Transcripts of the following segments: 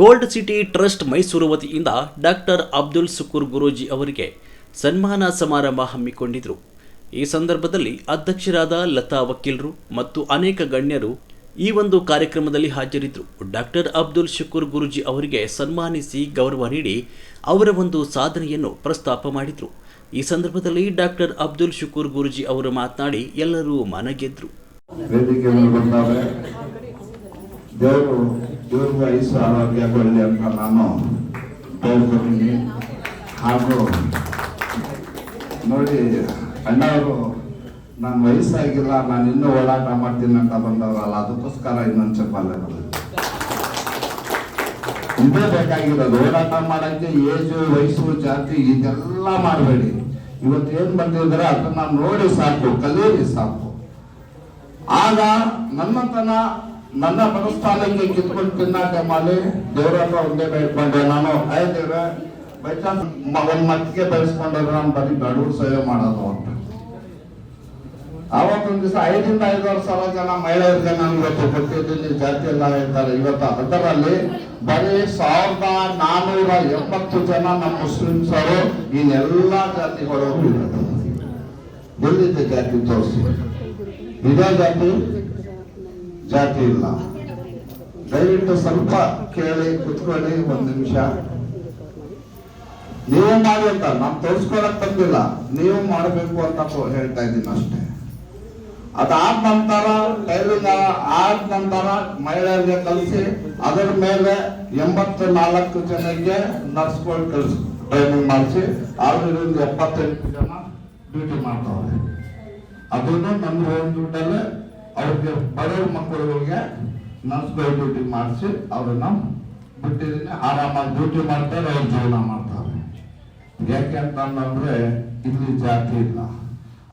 Gold city trust Mysuru ವತಿಯಿಂದ doctor Abdul Sukur Guruji ಅವರಿಗೆ ಸನ್ಮಾನ ಸಮಾರಂಭ ಹಮ್ಮಿಕೊಂಡಿದ್ರು. ಈ ಸಂದರ್ಭದಲ್ಲಿ ಅಧ್ಯಕ್ಷರಾದ ಲತಾ ವಕೀಲರು ಮತ್ತು ಅನೇಕ ಗಣ್ಯರು ಈ ಒಂದು ಕಾರ್ಯಕ್ರಮದಲ್ಲಿ ಹಾಜರಿದ್ದರು ಡಾಕ್ಟರ್ ಅಬ್ದುಲ್ ಶುಕೂರ್ ಗುರೂಜಿ ಅವರಿಗೆ ಸನ್ಮಾನಿಸಿ ಗೌರವ ನೀಡಿ ಅವರ ಒಂದು ಸಾಧನೆಯನ್ನು ಪ್ರಸ್ತಾಪ ಮಾಡಿದರು. ಈ ಸಂದರ್ಭದಲ್ಲಿ ಡಾಕ್ಟರ್ ಅಬ್ದುಲ್ ಶುಕೂರ್ ಗುರೂಜಿ ಅವರು ಮಾತನಾಡಿ ಎಲ್ಲರೂ ಮನಗೆದ್ರು. ದೇವರು ಐಸು ಆರೋಗ್ಯ ಕೊಡಲಿ ಅಂತ ನಾನು ಬೇಡ್ಕೊತೀನಿ ಹಾಗೂ ನೋಡಿ, ಅಣ್ಣವರು, ನಾನು ವಯಸ್ಸಾಗಿಲ್ಲ, ನಾನು ಇನ್ನೂ ಓಡಾಟ ಮಾಡ್ತೀನಿ ಅಂತ ಬಂದವರಲ್ಲ, ಅದಕ್ಕೋಸ್ಕರ ಇನ್ನೊಂದು ಚಪ್ಪಾಲೆ ಬರೋದು ಇದೇ ಬೇಕಾಗಿರೋದು ಓಡಾಟ ಮಾಡಕ್ಕೆ ಏಜು, ವಯಸ್ಸು, ಜಾತಿ, ಇದೆಲ್ಲ ಮಾಡಬೇಡಿ. ಇವತ್ತು ಏನ್ ಬಂದಿದ್ರೆ ಅದನ್ನ ನೋಡಿ ಸಾಕು ಕಲೀರಿ ಸಾಕು. ಆಗ ನನ್ನತನ ನನ್ನ ಮನಸ್ಥಾನಕ್ಕೆ ಕಿತ್ಕೊಂಡು ತಿನ್ನಾಕ ಮಾಡಿ ದೇವರ ಹತ್ರ ಒಂದೇ ಬೇಡ್ಕೊಂಡೆ ನಾನು ಆಯ್ ದೇವ್ರ ಬೈ ಚಾನ್ಸ್ ಒಂದ್ ಮಟ್ಟಿಗೆ ಬೆಳೆಸ್ಕೊಂಡ್ರೆ ನಾನು ಬರೀ ಬಡವ್ರ ಸೇವೆ ಮಾಡೋದು ಅಂತ. ಆವತ್ತೊಂದ್ ದಿವಸ ಐದರಿಂದ ಐದಾರು ಸಾವಿರ ಜನ ಮಹಿಳೆಯರಿಗೆ ನಾನು ಇವತ್ತು ಜಾತಿ ಎಲ್ಲ ಹೇಳ್ತಾರೆ. ಇವತ್ತು ಅದರಲ್ಲಿ ಬರೀ ಸಾವಿರದ ನಾನೂರ ಎಪ್ಪತ್ತು ಜನ ನಮ್ಮ ಮುಸ್ಲಿಮ್ಸರು ಇನ್ನೆಲ್ಲ ಜಾತಿಗಳು ಇರೋದು. ಎಲ್ಲಿದೆ ಜಾತಿ ತೋರಿಸಿ? ಇದೇ ಜಾತಿ? ಜಾತಿ ಇಲ್ಲ. ದಯವಿಟ್ಟು ಸ್ವಲ್ಪ ಕೇಳಿ, ಕುತ್ಕೊಳ್ಳಿ, ಒಂದು ನಿಮಿಷ. ನೀವು ಮಾಡಿ ಅಂತ, ನಾನು ತೋರಿಸ್ಕೊಳಕ್ ತಂದಿಲ್ಲ ನೀವು ಮಾಡಬೇಕು ಅಂತ ಹೇಳ್ತಾ ಇದ್ದೀನಿ ಅಷ್ಟೇ. ಅದಾದ ನಂತರ ಟೈಲಿಂಗ್ ಆದ ನಂತರ ಮಹಿಳೆಯರಿಗೆ ಕಲಿಸಿ, ಅದರ ಮೇಲೆ ಎಂಬತ್ತು ನಾಲ್ಕು ಜನಕ್ಕೆ ನರ್ಸ್ಗಳು ಕಲಿಸಿ ಟ್ರೈನಿಂಗ್ ಮಾಡಿಸಿ ಒಂದು ಎಪ್ಪತ್ತೆಂಟು ಜನ ಡ್ಯೂಟಿ ಮಾಡ್ತಾವ್ರೆ. ಅದನ್ನು ನಮ್ಮ ಹೋಮ್ ದುಡ್ಡಲ್ಲೇ ಅವ್ರಿಗೆ ಬಡವ್ರ ಮಕ್ಕಳುಗಳಿಗೆ ನರ್ಸ್ಗಳು ಡ್ಯೂಟಿ ಮಾಡಿಸಿ ಅವ್ರನ್ನ ಬಿಟ್ಟಿದ್ದೀನಿ ಆರಾಮಾಗಿ ಡ್ಯೂಟಿ ಮಾಡ್ತಾರೆ ಅವ್ರು ಜೀವನ ಮಾಡ್ತಾರೆ. ಯಾಕೆ ಅಂತಂದ್ರೆ ಇಲ್ಲಿ ಜಾತಿ ಇಲ್ಲ.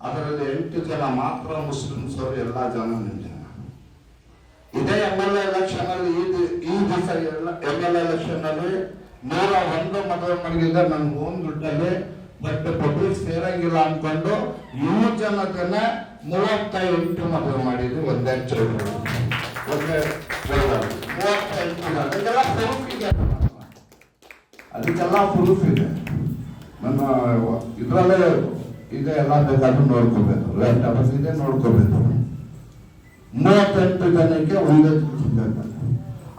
ಅದರಲ್ಲಿ ಎಂಟು ಜನ ಮಾತ್ರ ಮುಸ್ಲಿಮ್ಸ್ ಅವರು, ಎಲ್ಲ ಜನ ಜನ ಇದೇ ಎಂ ಎಲ್ ಎಲೆಕ್ಷನ್ ಅಲ್ಲಿ ಈ ದಿವಸ ಎಂ ಎಲ್ ಎಲೆಕ್ಷನ್ ಅಲ್ಲಿ ನೂರ ಒಂದು ಮದುವೆ ಮಡಗಿದ್ರೆ ನನ್ನ ಓನ್ ದುಡ್ಡಲ್ಲಿ ಬಟ್ ಪಬ್ಲಿಕ್ ಸೇರಂಗಿಲ್ಲ ಅನ್ಕೊಂಡು ಮೂರು ಜನಕ್ಕನ್ನ ಎಂಟು ಮದುವೆ ಮಾಡಿದ್ರು ಒಂದೇ ಚೌಡ ಒಂದೇ ಚೌಡ ಮೂವತ್ತೈದು ಜನ ಅದಕ್ಕೆಲ್ಲ ಪ್ರೂಫ್ ಇದೆ ನನ್ನ ಇದರಲ್ಲೇ ಇದೆ ಎಲ್ಲ ಬೇಕಾದ್ರೂ ನೋಡ್ಕೋಬೇಕು. ಲ್ಯಾಪ್ಟಾಪ್ ಇದೆ, ನೋಡ್ಕೋಬೇಕು. ಮೂವತ್ತೆಂಟು ಜನಕ್ಕೆ ಒಂದೇ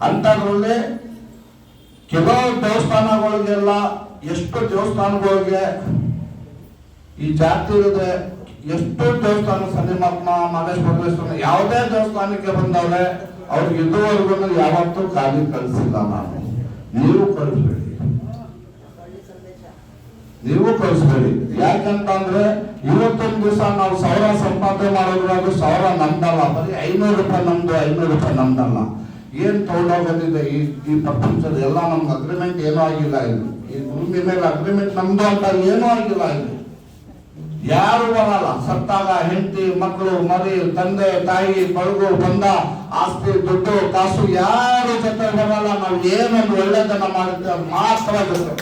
ಅಂಥದ್ರಲ್ಲಿ ಕೆಲವು ದೇವಸ್ಥಾನಗಳಿಗೆಲ್ಲ ಎಷ್ಟು ದೇವಸ್ಥಾನಗಳಿಗೆ ಈ ಜಾತಿ ಇರುತ್ತೆ ಎಷ್ಟು ದೇವಸ್ಥಾನ ಸನ್ನಿಮತ್ಮ ಮಹೇಶ್ ದೇವಸ್ಥಾನ ಯಾವುದೇ ದೇವಸ್ಥಾನಕ್ಕೆ ಬಂದವ್ರೆ ಅವ್ರಿಗೆ ಇದುವರೆಗೂ ಯಾವತ್ತೂ ಖಾಲಿ ಕಳಿಸಿಲ್ಲ ನಾನು. ನೀವು ಕಳಿಸ್ಬೇಡಿ. ನೀವು ಕಳಿಸ್ಬೇಡಿ. ಯಾಕಂತಂದ್ರೆ ಇವತ್ತೊಂದು ದಿವಸ ನಾವು ಸಾವಿರ ಸಂಪಾದನೆ ಮಾಡೋದ್ರಾಗ ಅದು ಸಾವಿರ ನಮ್ದಲ್ಲ. ಬರೀ ಐನೂರು ರೂಪಾಯಿ ನಮ್ದು, ಐನೂರು ರೂಪಾಯಿ ನಮ್ದಲ್ಲ. ಏನ್ ತಗೊಂಡೋಗೋದಿದೆ? ಈ ಈ ಪ್ರಪಂಚದ ಎಲ್ಲ ನಮ್ಗೆ ಅಗ್ರಿಮೆಂಟ್ ಏನೂ ಆಗಿಲ್ಲ ಇದು. ಈ ಭೂಮಿ ಮೇಲೆ ಅಗ್ರಿಮೆಂಟ್ ನಮ್ದು ಅಂತ ಏನೂ ಆಗಿಲ್ಲ ಇಲ್ಲಿ ಯಾರು ಬರಲ್ಲ. ಸತ್ತಾಗ ಹೆಂಡತಿ, ಮಕ್ಕಳು, ಮರಿ, ತಂದೆ, ತಾಯಿ ಬಳಗು ಬಂದ, ಆಸ್ತಿ, ದುಡ್ಡು, ಕಾಸು, ಯಾರು ಜೊತೆ ಬರಲ್ಲ. ನಾವು ಏನೊಂದು ಒಳ್ಳೆದನ್ನ ಮಾಡುತ್ತೆ ಮಾತ್ರ ಜೊತೆ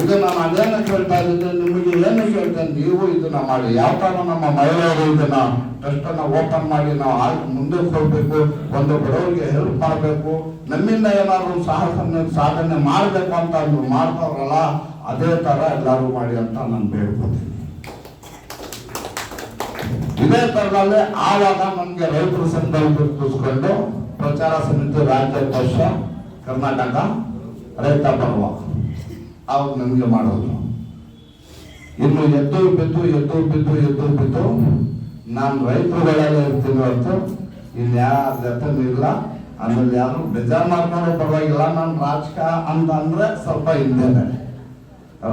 ಇದು ನಾನು ಅದೇನ ಕೇಳ್ತಾ ಇದ್ದೆ ನಿಮಗೆ ಏನು ಕೇಳ್ತೇನೆ ನೀವು ಇದನ್ನ ಮಾಡಿ. ಯಾವ ತರ ನಮ್ಮ ಮಹಿಳೆಯರು ಇದನ್ನ ಟ್ರಸ್ಟ್ ಓಪನ್ ಮಾಡಿ ನಾವು ಆಗ್, ಮುಂದಕ್ಕೆ ಹೋಗ್ಬೇಕು, ಒಂದು ಬಡವರಿಗೆ ಹೆಲ್ಪ್ ಮಾಡಬೇಕು, ನಮ್ಮಿಂದ ಏನಾದ್ರು ಸಾಹಸ ಸಾಧನೆ ಮಾಡಬೇಕು ಅಂತ ಅಂದ್ರು ಮಾಡ್ತಾವ್ರಲ್ಲ ಅದೇ ತರ ಎಲ್ಲರೂ ಮಾಡಿ ಅಂತ ನಾನು ಬೇಡ್ಕೊತೀನಿ. ಇದೇ ತರದಲ್ಲಿ ಆವಾಗ ನಮ್ಗೆ ರೈತರ ಸಂಘದಲ್ಲಿ ಗುರುತಿಸ್ಕೊಂಡು ಪ್ರಚಾರ ಸಮಿತಿ ರಾಜ್ಯಾಧ್ಯಕ್ಷ ಕರ್ನಾಟಕ ರೈತ ಪರ್ವ. ಅವಾಗ ನಮ್ಗೆ ಮಾಡೋದು. ಇನ್ನು ಎದ್ದು ಬಿದ್ದು ಎದ್ದು ಬಿದ್ದು ಎದ್ದು ಬಿದ್ದು ನಾನು ರೈತರುಗಳೆಲ್ಲ ಇರ್ತೀನಿ ಹೊರತು. ಇನ್ಯಾರ ಜೊತೆ ಇಲ್ಲ. ಆಮೇಲೆ ಯಾರು ಬೇಜಾರು ಮಾಡ್ಕೊಂಡು ಪರವಾಗಿಲ್ಲ. ನಾನು ರಾಜಕೀಯ ಅಂತ ಅಂದ್ರೆ ಸ್ವಲ್ಪ ಹಿಂದೆನೆ.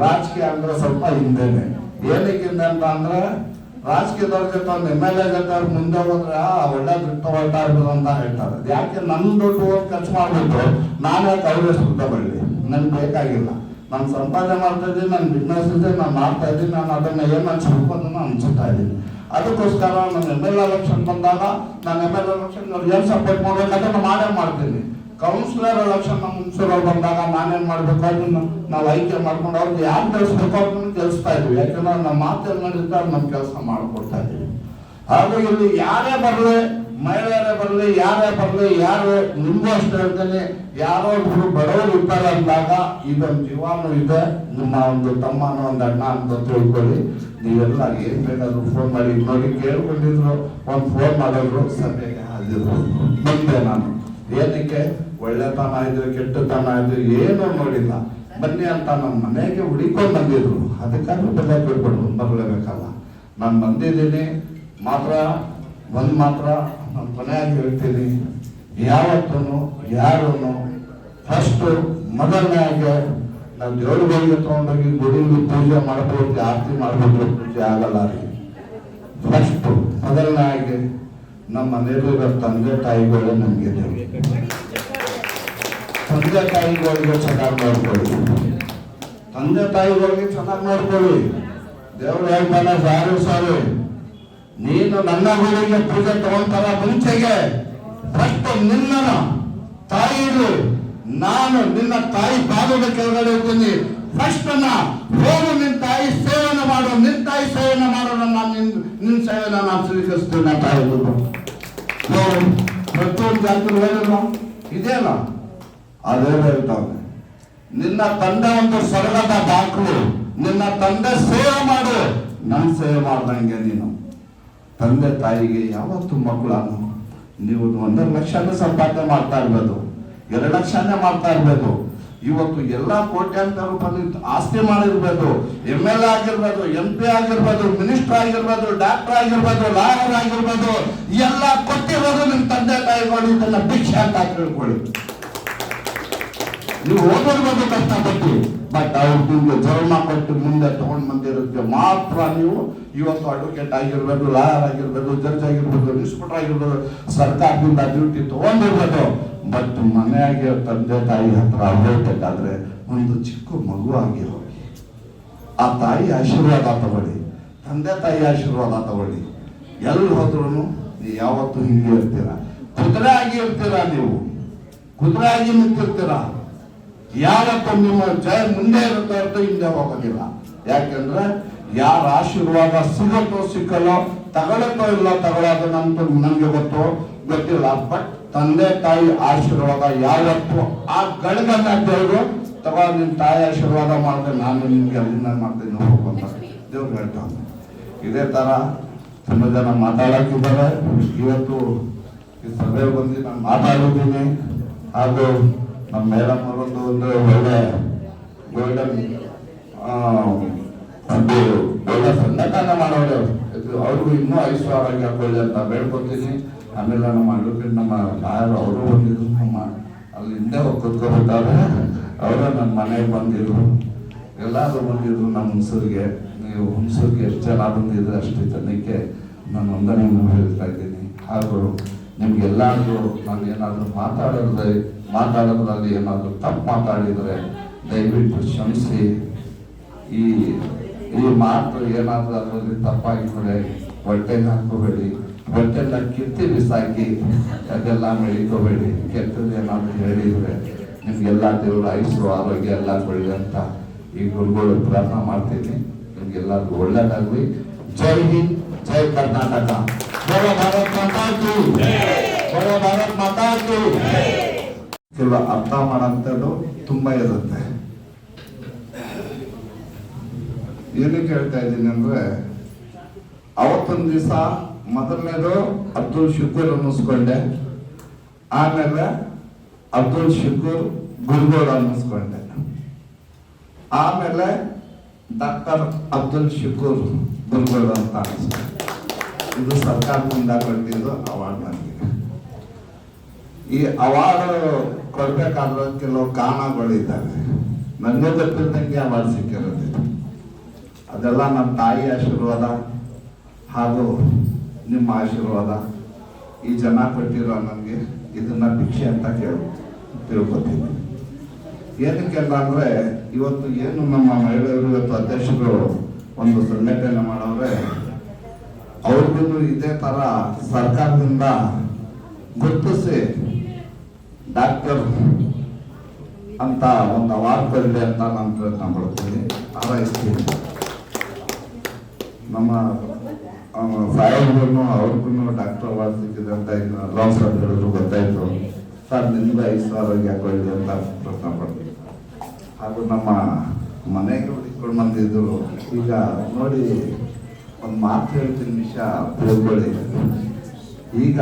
ರಾಜಕೀಯ ಅಂದ್ರೆ ಸ್ವಲ್ಪ ಹಿಂದೆನೆ. ಏನಕ್ಕೆ ಅಂತ ಅಂದ್ರೆ ರಾಜಕೀಯದವ್ರ ಜೊತೆ ಒಂದು ಎಂ ಎಲ್ ಎ ಜೊತೆ ಮುಂದೆ ಹೋದ್ರೆ ಒಳ್ಳೆ ದುಡ್ಡು ಹೊರಟಾ ಇರ್ಬೋದು ಅಂತ ಹೇಳ್ತಾರೆ. ಯಾಕೆ ನನ್ನ ದುಡ್ಡು ಹೋಗಿ ಖರ್ಚು ಮಾಡ್ಬಿಟ್ಟು ನಾನೇ ಅವ್ರ ದುಡ್ಡು ಬಳ್ಳಿ. ನನ್ಗೆ ಬೇಕಾಗಿಲ್ಲ. ನಾನು ಸಂಪಾದನೆ ಮಾಡ್ತಾ ಇದ್ದೀನಿ ನನ್ನ ಬಿಸ್ನೆಸ್ ಇದೆ, ನಾನು ಮಾಡ್ತಾ ಇದ್ದೀನಿ, ನಾನು ಅದನ್ನ ಏನು ಹಂಚ್ಬೇಕು ನಾನು ಅನ್ಸುತ್ತಾ ಇದ್ದೀನಿ. ಅದಕ್ಕೋಸ್ಕರ ನನ್ನ ಎಂ ಎಲ್ ಎಲೆಕ್ಷನ್ ಬಂದಾಗ, ನಾನು ಎಂ ಎಲ್ ಎಲೆಕ್ಷನ್ ಏನು ಸಪೋರ್ಟ್ ಮಾಡ್ಬೇಕು ನಾನು ಮಾಡೇ ಮಾಡ್ತೀನಿ. ಕೌನ್ಸಿಲರ್ ಎಲೆಕ್ಷನ್ ನಮ್ಮ ಬಂದಾಗ ನಾನೇನ್ ಮಾಡ್ಬೇಕು ಅದನ್ನ ನಾವು ಆಯ್ಕೆ ಮಾಡ್ಕೊಂಡು ಅವ್ರಿಗೆ ಯಾರು ತಿಳಿಸ್ಬೇಕು ಅವ್ರನ್ನ ತಿಳಿಸ್ತಾ ಇದ್ವಿ. ಯಾಕಂದ್ರೆ ನಮ್ಮ ಮಾತೇನ್ ಮಾಡಿರ್ತಾರೆ ನಮ್ಮ ಕೆಲಸ ಮಾಡ್ಕೊಡ್ತಾ ಇದೀವಿ. ಹಾಗೂ ಇಲ್ಲಿ ಯಾರೇ ಬರಲಿ, ಮಹಿಳೆಯರೇ ಬರಲಿ, ಯಾರೇ ಬರಲಿ, ಯಾರು ನಿಮಗೂ ಅಷ್ಟೇ ಹೇಳ್ತೇನೆ ಯಾರೋ ಒಬ್ರು ಬಡವರು ಇರ್ತಾರೆ ಅಂದಾಗ ಇದೊಂದು ಜೀವಾನು ಇದೆ. ನಿಮ್ಮ ಒಂದು ತಮ್ಮನ ಒಂದು ಅಣ್ಣ ಅಂತ ತಿಳ್ಕೊಳ್ಳಿ. ನೀವೆಲ್ಲ ಏನ್ ಬೇಕಾದ್ರೂ ಫೋನ್ ಮಾಡಿ. ನೋಡಿ ಕೇಳ್ಕೊಂಡಿದ್ರು, ಒಂದು ಫೋನ್ ಮಾಡಿದ್ರು, ಸಭೆಗೆ ಹಾಜಿರು ಬಂದೆ ನಾನು. ಏನಕ್ಕೆ ಒಳ್ಳೆತನ ಇದ್ರೆ ಕೆಟ್ಟತನ ಇದ್ರೆ ಏನೂ ನೋಡಿಲ್ಲ. ಬನ್ನಿ ಅಂತ ನಮ್ಮ ಮನೆಗೆ ಹುಡಿಕೊಂಡು ಬಂದಿದ್ರು. ಅದಕ್ಕಾದ್ರೂ ಬೆಲೆ ಬಿಡ್ಬಿಡ್ರು ಬರಲೇಬೇಕಲ್ಲ ನಾನು ಬಂದಿದ್ದೀನಿ. ಮಾತ್ರ ಒಂದು ಮಾತ್ರ ನಾನು ಕೊನೆಯಾಗಿ ಹೇಳ್ತೀನಿ. ಯಾವತ್ತೂ ಯಾರೂ ಫಸ್ಟು ಮೊದಲನೇಗೆ ನಾವು ದೇವ್ರಿಗೆ ತಗೊಂಡೋಗಿ ಗುಡಿಗೆ ಪೂಜೆ ಮಾಡ್ಬೋದು ಆರತಿ ಮಾಡ್ಬೋದು, ಪೂಜೆ ಆಗಲ್ಲ ರೀ ಮೊದಲನೇ ಮೊದಲನೇಗೆ. ನಮ್ಮ ಮನೆಯಲ್ಲಿರೋ ತಂದೆ ತಾಯಿಗಳು ನಮಗೆ ತಂದೆ ತಾಯಿಗಳಿಗೆ ಚೆನ್ನಾಗಿ ನೋಡ್ಕೊಳ್ಳಿ ತಂದೆ ತಾಯಿಗಳಿಗೆ ಚೆನ್ನಾಗಿ ನೋಡ್ಕೊಳ್ಳಿ ದೇವ್ರು ಹೇಳ್ತಾನೆ ಸಾರು ಸಾರು. ನೀನು ನನ್ನ ಗುಡಿಗೆ ಪೂಜೆ ತಗೊಂತಾರ ಮುಂಚೆಗೆ ಫಸ್ಟ್ ನಿನ್ನ ತಾಯಿರು ನಾನು ನಿನ್ನ ತಾಯಿ ಪಾದದ ಕೆಳಗಡೆ ಇರ್ತೀನಿ. ಫಸ್ಟ್ ಹೋಗು ನಿನ್ನ ತಾಯಿ ಸೇವನೆ ಮಾಡು ನಿನ್ನ ತಾಯಿ ಸೇವನ ಮಾಡೋಣ ನಾನು, ನಿನ್ ನಿನ್ನ ಸೇವೆನ ನಾನು ಸ್ವೀಕರಿಸ್ತೇನೆ ಹೇಳಿದ್ರು. ಪ್ರತಿಯೊಂದು ಜಾತಿ ಹೇಳಿಲ್ಲ ಇದೆಯಲ್ಲ ಅದೇ ಹೇಳ್ತಾವೆ ನಿನ್ನ ತಂದೆ ಒಂದು ಸರಳದ ದಾಖಲು ನಿನ್ನ ತಂದೆ ಸೇವೆ ಮಾಡು. ನನ್ನ ಸೇವೆ ಮಾಡ್ದಂಗೆ ನೀನು. ತಂದೆ ತಾಯಿಗೆ ಯಾವತ್ತು ಮಕ್ಕಳನ್ನು ನೀವು ಒಂದರ ಲಕ್ಷನೇ ಸಂಪಾದನೆ ಮಾಡ್ತಾ ಇರ್ಬೋದು. ಎರಡು ಲಕ್ಷನೇ ಮಾಡ್ತಾ ಇರ್ಬೋದು. ಇವತ್ತು ಎಲ್ಲ ಕೋಟ್ಯಾಂತರ ರೂಪಾಯಿ ಆಸ್ತಿ ಮಾಡಿರ್ಬೋದು ಎಂ ಎಲ್ ಎ ಆಗಿರ್ಬೋದು ಎಂ ಪಿ ಆಗಿರ್ಬೋದು ಮಿನಿಸ್ಟರ್ ಆಗಿರ್ಬೋದು ಡಾಕ್ಟರ್ ಆಗಿರ್ಬೋದು ಲಾಯರ್ ಆಗಿರ್ಬೋದು, ಎಲ್ಲ ಕೊಟ್ಟಿರೋದು ನಿಮ್ಮ ತಂದೆ ತಾಯಿಗಳು, ಇದನ್ನ ಭಿಕ್ಷೆ ಅಂತ ತಿಳ್ಕೊಳ್ಳಿ. ನೀವು ಓದಿರ್ಬೋದು ಕಷ್ಟಪಟ್ಟು ಬಟ್ ಅವ್ರು ನಿಮ್ಗೆ ಜನ್ಮ ಕೊಟ್ಟು ಮುಂದೆ ತಗೊಂಡ್ ಬಂದಿರೋದಕ್ಕೆ ಮಾತ್ರ ನೀವು ಇವತ್ತು ಅಡ್ವೊಕೇಟ್ ಆಗಿರ್ಬೋದು ಲಾಯರ್ ಆಗಿರ್ಬೋದು ಜಡ್ಜ್ ಆಗಿರ್ಬೋದು ಇನ್ಸ್ಪೆಕ್ಟರ್ ಆಗಿರ್ಬೋದು, ಸರ್ಕಾರದಿಂದ ಡ್ಯೂಟಿ ತಗೊಂಡಿರ್ಬೋದು. ಬಟ್ ಮನೆಯಾಗೆ ತಂದೆ ತಾಯಿ ಹತ್ರ ಹೋಗ್ಬೇಕಾದ್ರೆ ಒಂದು ಚಿಕ್ಕ ಮಗು ಆಗಿ ಹೋಗಿ. ಆ ತಾಯಿ ಆಶೀರ್ವಾದ ತಗೊಳ್ಳಿ. ತಂದೆ ತಾಯಿ ಆಶೀರ್ವಾದ ತಗೊಳ್ಳಿ. ಎಲ್ಲಿ ಹೋದ್ರು ಯಾವತ್ತೂ ಹಿಂಗೆ ಇರ್ತೀರ. ಕುದುರೆ ಆಗಿ ಇರ್ತೀರ ನೀವು. ಕುದುರೆ ಆಗಿ ನಿಂತಿರ್ತೀರಾ. ಯಾವತ್ತು ನಿಮ್ಮ ಜಯ ಮುಂದೆ ಇರುತ್ತೆ ಅಂತ ಹಿಂದೆ ಹೋಗೋದಿಲ್ಲ. ಯಾಕಂದ್ರೆ ಯಾರ ಆಶೀರ್ವಾದ ಸಿಗುತ್ತೋ ಸಿಕ್ಕಲ್ಲೋ ತಗೊಳತ್ತೋ ಇಲ್ಲ ತಗೊಳ್ಳೋದು ನಮ್ದು ನನಗೆ ಗೊತ್ತು. ಗೊತ್ತಿಲ್ಲ. ಬಟ್ ತಂದೆ ತಾಯಿ ಆಶೀರ್ವಾದ ಯಾವತ್ತು ಆ ಗಣಗನ್ನ ದೇವರು ತಗೋ ನಿನ್ ತಾಯಿ ಆಶೀರ್ವಾದ ಮಾಡಿದ್ರೆ ನಾನು ನಿಮ್ಗೆ ಅಲ್ಲಿಂದ ಮಾಡ್ತೀನಿ ಹೋಗು ಅಂತ ದೇವ್ರು ಹೇಳ್ತಾನೆ. ಇದೇ ತರ ತುಂಬ ಜನ ಮಾತಾಡಕ್ಕಿದ್ದಾರೆ ಇವತ್ತು ಈ ಸಭೆ ಬಂದು ನಾನು ಮಾತಾಡಿದ್ದೀನಿ. ಹಾಗೂ ನಮ್ಮ ಮೇಡಮ್ ಅವರೊಂದು ಒಂದು ಒಳ್ಳೆ ಗೋಲ್ಡನ್ ಒಂದು ಒಳ್ಳೆ ಸಂಘಟನೆ ಮಾಡೋರು. ಇದು ಅವ್ರಿಗೂ ಇನ್ನೂ ಐದು ಆರೋಗ್ಯ ಹಾಕೊಳ್ಳಿ ಅಂತ ಬೇಡ್ಕೊತೀನಿ. ಆಮೇಲೆ ನಮ್ಮ ಅಡ್ವೊಕೇಟ್ ನಮ್ಮ ಲಾಯರ್ ಅವರು ಬಂದಿದ್ರು ನಮ್ಮ ಅಲ್ಲಿಂದ ಹಿಂದೆ ಅವರು ನನ್ನ ಮನೆಗೆ ಬಂದಿದ್ರು. ಎಲ್ಲರೂ ಬಂದಿದ್ರು ನಮ್ಮ ಹುಣಸೂರಿಗೆ. ನೀವು ಹುಣಸೂರಿಗೆ ಎಷ್ಟು ಜನ ಬಂದಿದ್ರೆ ಅಷ್ಟು ತನಕ್ಕೆ ನಾನು ಒಂದನೆಯನ್ನು ಹೇಳ್ತಾ ಇದ್ದೀನಿ. ಹಾಗೂ ನಿಮ್ಗೆಲ್ಲಾದರೂ ನಾನು ಏನಾದರೂ ಮಾತಾಡೋದ್ರೆ ಮಾತಾಡೋದ್ರಲ್ಲಿ ಏನಾದರೂ ತಪ್ಪು ಮಾತಾಡಿದರೆ ದಯವಿಟ್ಟು ಕ್ಷಮಿಸಿ. ಈ ಈ ಮಾತು ಏನಾದ್ರೂ ಅದರಲ್ಲಿ ತಪ್ಪಾಗಿದ್ರೆ ಹೊಟ್ಟೆ ಹಾಕೋಬೇಡಿ ಹೊಟ್ಟೆಲ್ಲ ಕಿತ್ತಿ ಬಿಸಾಕಿ, ಅದೆಲ್ಲ ಮೆಳಿಕೋಬೇಡಿ ಕೆಟ್ಟದ್ದು ಏನಾದರೂ ಹೇಳಿದ್ರೆ ನಿಮ್ಗೆಲ್ಲ ದೇವರು ಆಯುಸ್ಸು, ಆರೋಗ್ಯ ಎಲ್ಲ ಕೊಡಿ ಅಂತ ಈ ಗುರುಗಳು ಪ್ರಾರ್ಥನೆ ಮಾಡ್ತೀನಿ. ನಿಮ್ಗೆಲ್ಲರಿಗೂ ಒಳ್ಳೇದಾಗ್ಲಿ. ಜೈ ಹಿಂದ್, ಜೈ ಕರ್ನಾಟಕ. ಬೋಲೋ ಭಾರತ್ ಮಾತಾ ಕಿ. ಬೋಲೋ ಭಾರತ್ ಮಾತಾ ಕೆಲವು ಅರ್ಥ ಮಾಡೋಂಥದ್ದು ತುಂಬಾ ಇರುತ್ತೆ. ಏನಕ್ಕೆ ಹೇಳ್ತಾ ಇದ್ದೀನಿ ಅಂದ್ರೆ ಅವತ್ತೊಂದು ದಿವಸ ಮೊದಲನೇದು ಅಬ್ದುಲ್ ಶುಕೂರ್ ಅನ್ನಿಸ್ಕೊಂಡೆ. ಆಮೇಲೆ ಅಬ್ದುಲ್ ಶುಕೂರ್ ಗುರುಗೋಡ್ ಅನ್ನಿಸ್ಕೊಂಡೆ. ಆಮೇಲೆ ಡಾಕ್ಟರ್ ಅಬ್ದುಲ್ ಶುಕೂರ್ ಗುರುಗೋಡ್ ಅಂತ ಅನ್ನಿಸ್ಕೊಂಡೆ. ಇದು ಸರ್ಕಾರದಿಂದ ಕೊಟ್ಟಿದ್ದು ಅವಾರ್ಡ್ ನನಗೆ. ಈ ಅವಾರ್ಡ್ ಕೊಡ್ಬೇಕಾದ್ರೆ ಕೆಲವು ಕಾರಣಗಳಿದ್ದಾವೆ. ನನಗೆ ಗೊತ್ತಿದ್ದಂಗೆ ಅವಾರ್ಡ್ ಸಿಕ್ಕಿರೋದು ಅದೆಲ್ಲ ನಮ್ಮ ತಾಯಿ ಆಶೀರ್ವಾದ ಹಾಗೂ ನಿಮ್ಮ ಆಶೀರ್ವಾದ. ಈ ಜನ ಕೊಟ್ಟಿರೋ ನನಗೆ ಇದನ್ನ ಭಿಕ್ಷೆ ಅಂತ ಕೇಳ ತಿಳ್ಕೊತೀನಿ. ಏನಕ್ಕೆ ಅಂತ ಅಂದ್ರೆ ಇವತ್ತು ಏನು ನಮ್ಮ ಮಹಿಳೆಯರು, ಇವತ್ತು ಅಧ್ಯಕ್ಷರು ಒಂದು ಸಂಘಟನೆ ಮಾಡವ್ರೆ ಅವ್ರಿಗೂ ಇದೇ ತರ ಸರ್ಕಾರದಿಂದ ಗುರುತಿಸಿ ಡಾಕ್ಟರ್ ಅಂತ ಒಂದು ಅವಾರ್ಡ್ ಕೊಡಲಿ ಅಂತ ನಾನು ಪ್ರಯತ್ನ ಮಾಡ್ತೀನಿ. ಹಾರೈಸ್ತೀನಿ ನಮ್ಮ ಸಾಹೇಬ್ರು ಅವ್ರಿಗೂ ಡಾಕ್ಟರ್ ಅವಾರ್ಡ್ ಅಂತ ಲಾಸ್ ಅಂತ ಹೇಳಿದ್ರು, ಗೊತ್ತಾಯ್ತು. ಸರ್, ನಿಮ್ಗೆ ಐದು ಸಾವಿರ ಯಾಕೊಳ್ಳಿ ಅಂತ ಪ್ರಶ್ನೆ ಪಡ್ತೀನಿ ಹಾಗೂ ನಮ್ಮ ಮನೆಗೆ ಹುಡುಕೊಂಡು ಬಂದಿದ್ರು ಈಗ ನೋಡಿ, ಒಂದು ಮಾತು ಹೇಳ್ತೀನಿ ವಿಷಯ ತಿಳ್ಕೊಳ್ಳಿ ಈಗ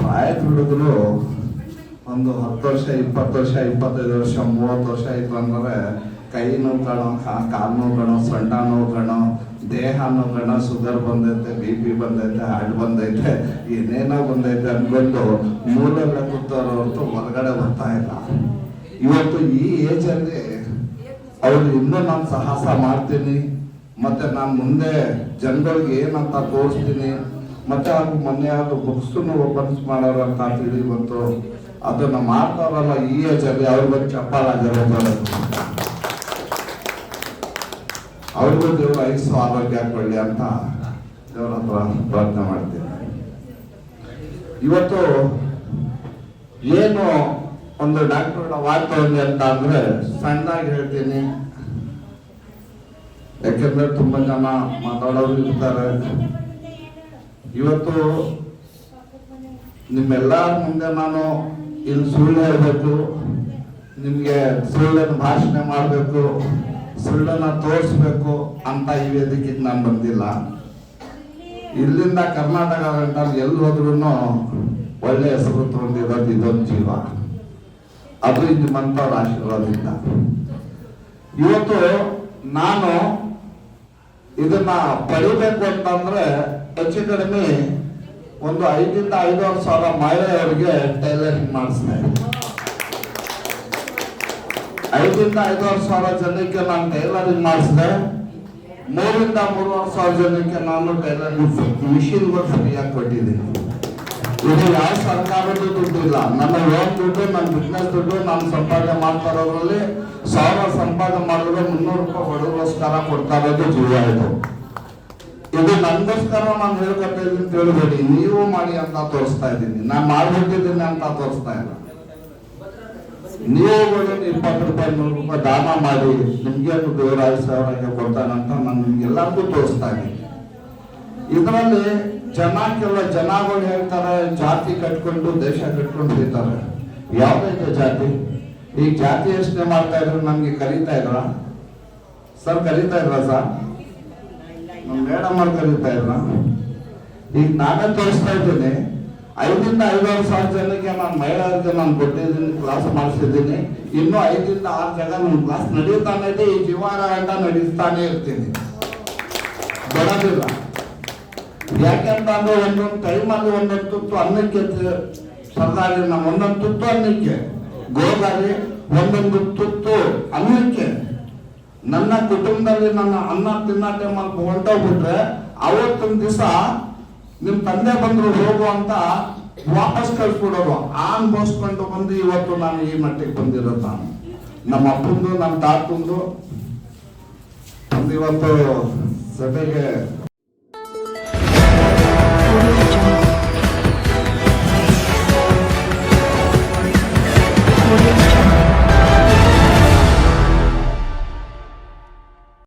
ಪ್ರಾಯದ ಹುಡುಗರು ಒಂದು ಹತ್ತು ವರ್ಷ, ಇಪ್ಪತ್ತು ವರ್ಷ, ಇಪ್ಪತ್ತೈದು ವರ್ಷ, ಮೂವತ್ತು ವರ್ಷ ಆಯಿತು ಅಂದರೆ ಕೈ ನೋವು ಕಾಣೋ ಕಾಲು ನೋವು ಕಾಣೋ, ಸೊಂಟ ನೋವು ಕಣೋ ದೇಹ ನೋವಣ ಶುಗರ್ ಬಂದೈತೆ ಬಿ ಪಿ ಬಂದೈತೆ ಹಾರ್ಟ್ ಬಂದೈತೆ, ಏನೇನೋ ಬಂದೈತೆ ಅನ್ಕೊಂಡು ಮೂಲೆಲ್ಲ ಕೂತವ್ರು ಹೊರತು ಹೊರಗಡೆ ಬರ್ತಾ ಇಲ್ಲ. ಇವತ್ತು ಈ ಏಜಲ್ಲಿ ಅವ್ರು ಇನ್ನೂ ನಾನು ಸಾಹಸ ಮಾಡ್ತೀನಿ, ಮತ್ತೆ ನಾನು ಮುಂದೆ ಜನಗಳಿಗೆ ಏನಂತ ತೋರಿಸ್ತೀನಿ, ಮತ್ತೆ ಅವ್ರು ಮೊನ್ನೆ ಅದು ಬುಕ್ಸ್ನು ಓಪನ್ಸ್ ಮಾಡೋರು ಅಂತ ತಿಳಿ ಬಂತು ಅದನ್ನ ಮಾಡ್ತಾರಲ್ಲ ಈ ಏಜಲ್ಲಿ ಅವ್ರ ಬಗ್ಗೆ ಚಪ್ಪಾಳಾಗಿರೋ ಅವ್ರಿಗೂ ದೇವ್ರ ಐಸು ಆರೋಗ್ಯ ಕೊಡ್ಲಿ ಅಂತ ದೇವ್ರ ಹತ್ರ ಪ್ರಾರ್ಥನೆ ಮಾಡ್ತೀನಿ. ಇವತ್ತು ಏನು ಒಂದು ಡಾಕ್ಟರ್ ವಾತಾವರಣ ಅಂತ ಅಂದ್ರೆ ಸಣ್ಣಾಗಿ ಹೇಳ್ತೀನಿ. ಯಾಕೆಂದ್ರೆ ತುಂಬಾ ಜನ ಮಾತಾಡೋರು ಇರ್ತಾರೆ. ಇವತ್ತು ನಿಮ್ಮೆಲ್ಲರ ಮುಂದೆ ನಾನು ಇಲ್ಲಿ ಸುಳ್ಳು ಹೇಳಬೇಕು. ನಿಮಗೆ ಸುಳ್ಳನ್ನು ಭಾಷಣ ಮಾಡಬೇಕು. ಸುಳ್ಳನ್ನ ತೋರಿಸ್ಬೇಕು ಅಂತ ಈ ವೇದಿಕೆಗೆ ನಾನು ಬಂದಿಲ್ಲ. ಇಲ್ಲಿಂದ ಕರ್ನಾಟಕ ಗಂಟಲ್ಲಿ ಎಲ್ಲಿ ಹೋದ್ರೂ ಒಳ್ಳೆ ಹೆಸರು ತೊಂದಿರೋದು ಇದೊಂದು ಜೀವ. ಅದು ನಿಮ್ಮಂಥವ್ರ ಆಶೀರ್ವಾದದಿಂದ. ಇವತ್ತು ನಾನು ಇದನ್ನ ಪಡಿಬೇಕು ಅಂತಂದ್ರೆ ಹೆಚ್ಚು ಕಡಿಮೆ ಒಂದು ಐದರಿಂದ ಐದೂವರೆ ಸಾವಿರ ಮಹಿಳೆಯವರಿಗೆ ಟೈಲರಿಂಗ್ ಮಾಡಿಸ್ದೆ ಐದರಿಂದ ಐದೂವರೆ ಸಾವಿರ ಜನಕ್ಕೆ ನಾನು ಟೈಲರಿಂಗ್ ಮಾಡಿಸಿದೆ. ಮೂರಿಂದ ಮೂರುವರೆ ಸಾವಿರ ಜನಕ್ಕೆ ನಾನು ಟೈಲರಿಂಗ್ ಮಿಷಿನ್ಗಳು ಫ್ರೀಯಾಗಿ ಕೊಟ್ಟಿದ್ದೀನಿ. ಇದು ಯಾವ ಸರ್ಕಾರದ ದುಡ್ಡು ಇಲ್ಲ. ನನ್ನ ಲೋನ್ ದುಡ್ಡು, ನನ್ನ ಬಿಸ್ನೆಸ್ ದುಡ್ಡು, ನಾನು ಸಂಪಾದನೆ ಮಾಡ್ತಾ ಇರೋದ್ರಲ್ಲಿ ಸಾವಿರ ಸಂಪಾದನೆ ಮಾಡಿದ್ರೆ ಮುನ್ನೂರು ರೂಪಾಯಿ ಬಡವರಿಗೋಸ್ಕರ ಕೊಡ್ತಾ ಇರೋದು ಜೀವ ಇದು. ಇದು ನನಗೋಸ್ಕರ ನಾನು ಹೇಳ್ಕೊಟ್ಟಿದ್ದೀನಿ ಅಂತ ಹೇಳ್ಬೇಡಿ. ನೀವು ಮಾಡಿ ಅಂತ ತೋರಿಸ್ತಾ ಇದ್ದೀನಿ. ನಾನು ಮಾಡಿಬಿಟ್ಟಿದ್ದೀನಿ ಅಂತ ತೋರಿಸ್ತಾ ಇಲ್ಲ. ನೀವು ಇಪ್ಪತ್ತು ರೂಪಾಯಿ ನೂರು ರೂಪಾಯಿ ದಾನ ಮಾಡಿ ನಿಮ್ಗೆ ಒಂದು ದೇವರ ಸಾವಿರ ಕೊಡ್ತಾನಂತ ನಾನು ನಿಮ್ಗೆಲ್ಲರಿಗೂ ತೋರಿಸ್ತಾ ಇದ್ದೀನಿ. ಇದರಲ್ಲಿ ಜನ ಕೆಲ ಜನಗಳು ಹೇಳ್ತಾರೆ, ಜಾತಿ ಕಟ್ಕೊಂಡು ದೇಶ ಕಟ್ಕೊಂಡು ಹೋಗ್ತಾರೆ ಯಾವ್ದೈತೆ ಜಾತಿ? ಈಗ ಜಾತಿ ಯೋಚನೆ ಮಾಡ್ತಾ ಇದ್ರು ನಮ್ಗೆ ಕರೀತಾ ಇದ್ರ? ಸರ್ ಕರೀತಾ ಇದ್ರ ಸರ್? ನಮ್ಮ ಮೇಡಮ್ ಅವ್ರು ಕರೀತಾ ಇದ್ರ? ಈಗ ನಾನೇ ತೋರಿಸ್ತಾ ಇದ್ದೀನಿ. ಐದರಿಂದ ಐದಾರು ಸಾವಿರ ಜನಕ್ಕೆ ನಾನು ಮಹಿಳೆಯರಿಗೆ ನಾನು ಕೊಟ್ಟಿದ್ದೀನಿ ಕ್ಲಾಸ್ ಮಾಡಿಸಿದ್ದೀನಿ. ಇನ್ನೂ ಐದರಿಂದ ಆರು ಜನ ನನ್ನ ಕ್ಲಾಸ್ ನಡೀತಾನೆ ಇದೆ, ಈ ಜೀವನ ನಡೆಸ್ತಾನೆ ಇರ್ತೀನಿ. ಬಿಡೋದಿಲ್ಲ ಯಾಕೆಂತಂದ್ರೆ ಒಂದೊಂದು ಟೈಮಲ್ಲಿ ಒಂದೊಂದು ತುತ್ತು ಅನ್ನಕ್ಕೆ ಸರ್ದಾರಿ ನಮ್ಮ ಒಂದೊಂದು ತುತ್ತು ಅನ್ನಕ್ಕೆ, ಗೋದಾರಿ, ಒಂದೊಂದು ತುತ್ತು ಅನ್ನಕ್ಕೆ. ನನ್ನ ಕುಟುಂಬದಲ್ಲಿ ನನ್ನ ಅನ್ನ, ತಿನ್ನೋ, ಟೈಮಲ್ಲಿ ಹೊಂಟೋಗ್ಬಿಟ್ರೆ ಅವತ್ತಿನ ದಿವಸ ನಿಮ್ ತಂದೆ ಬಂದ್ರು ಹೋಗು ಅಂತ ವಾಪಸ್ ಕಳ್ಸ್ಬಿಡೋರು ಆ ಅನ್ಭವಿಸ್ಕೊಂಡು ಬಂದು ಇವತ್ತು ನಾನು ಈ ಮಟ್ಟಿಗೆ ಬಂದಿರೋ ನಾನು ನಮ್ಮ ಅಪ್ಪಂದು, ನಮ್ಮ ತಾತಂದು ಇವತ್ತು ಜೊತೆಗೆ